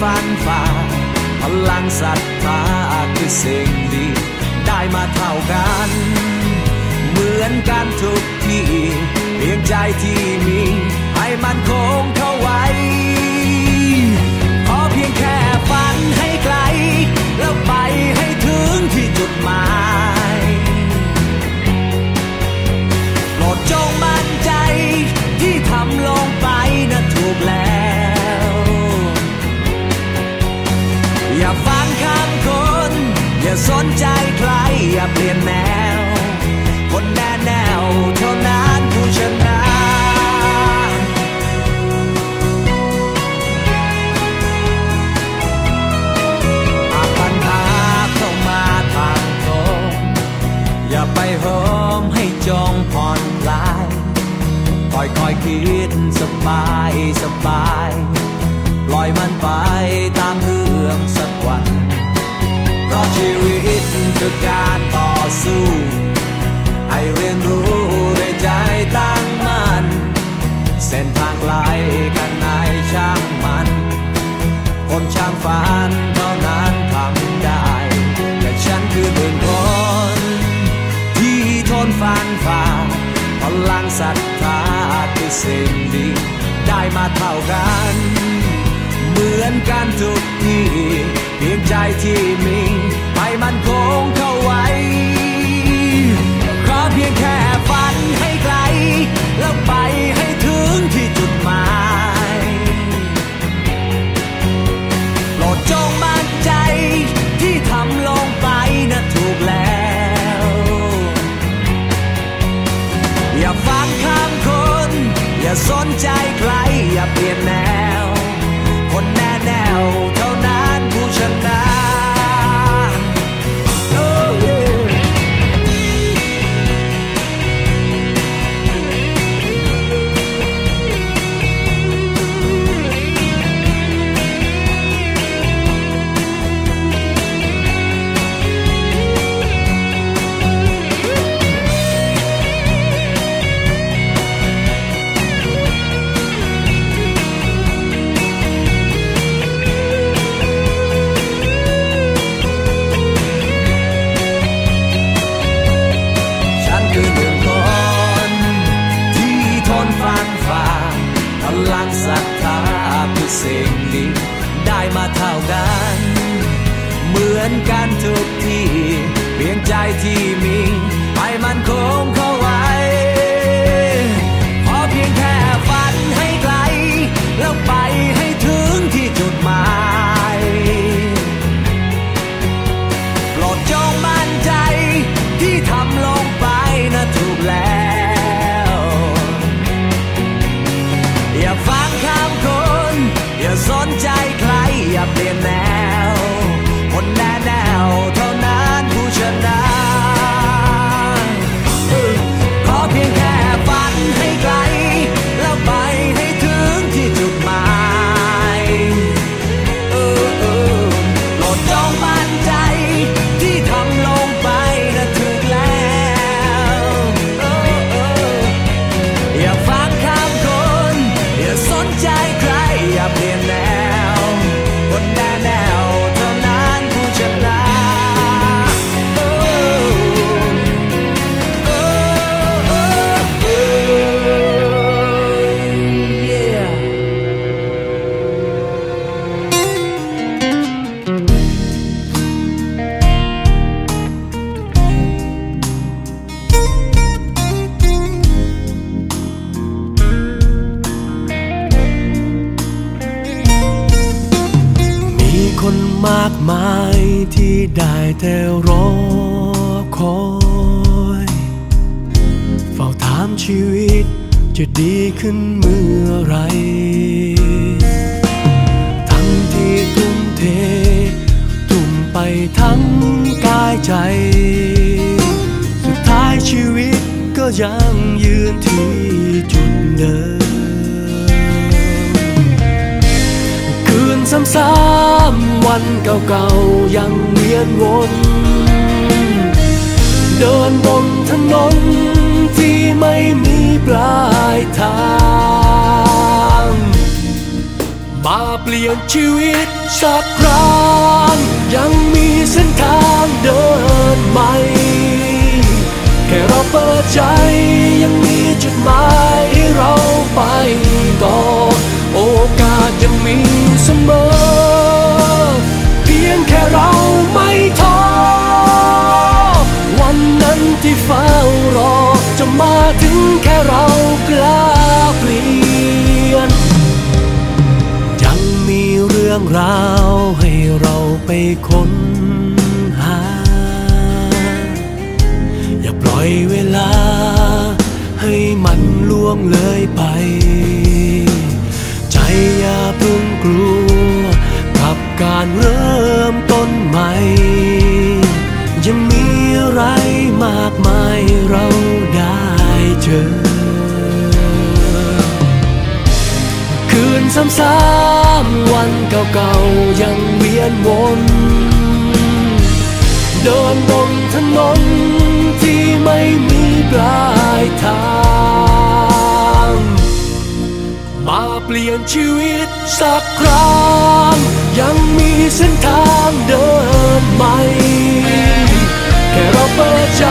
ทนฟันฝ่าพลังศรัทธาคือสิ่งดี ได้มาเท่ากัน เหมือนกันทุกที่เพียงใจที่มี ให้มันคงเข้าไว้ ดสบายสบายปล่อยมันไปตามเรื่องสักวัน เพราะชีวิตคือการต่อสู้ให้เรียนรู้ด้วยใจตั้งมั่นเส้นทางไกลกันไหนช่างมัน คนช่างฝันเมาเท่ากัน เหมือนกันทุกที่เพียงใจที่มีให้มันคงเข้าไว้ ขอเพียงแค่ฝันให้ไกล แล้วไปให้ถึงที่จุดหมายโปรดจงมั่นใจที่ทำลงไปนะถูกแล้ว อย่าฟังคำคน อย่าสนใจใคร มือนกันทุกที่เพียงใจที่มีให้มันคงเข้าไว้ ได้แต่รอคอยเฝ้าถามชีวิตจะดีขึ้นเมื่อไร ทั้งที่ทุ่มเท ทุ่มไปทั้งกายใจ สุดท้ายชีวิตก็ยังยืนที่ เก่าๆยังเวียนวนนบนถนนที่ไม่มีปลายทางมาเปลี่ยนชีวิตสักครั้งยังมีเส้นทางเดินใหม่ แค่เราเปิดใจยังมีจุดหมายให้เราไปต่อ โอกาสยังมีเสมอ เราไม่ท้อวันนั้นที่เฝ้ารอ จะมาถึงแค่เรากล้าเปลี่ยน ยังมีเรื่องราวให้เราไปค้นหา อย่าปล่อยเวลา ให้มันล่วงเลยไป ใจอย่าเพิ่งกลัวกับการเริ่ม ยังมีอะไรมากมายเราได้เจอ คืนซ้ำๆวันเก่าๆยังเวียนวน เดินบนถนนที่ไม่มีปลายทาง มาเปลี่ยนชีวิตสักครั้ง ยังมีเส้นทางเดินใหม่ แค่เราเปิดใจ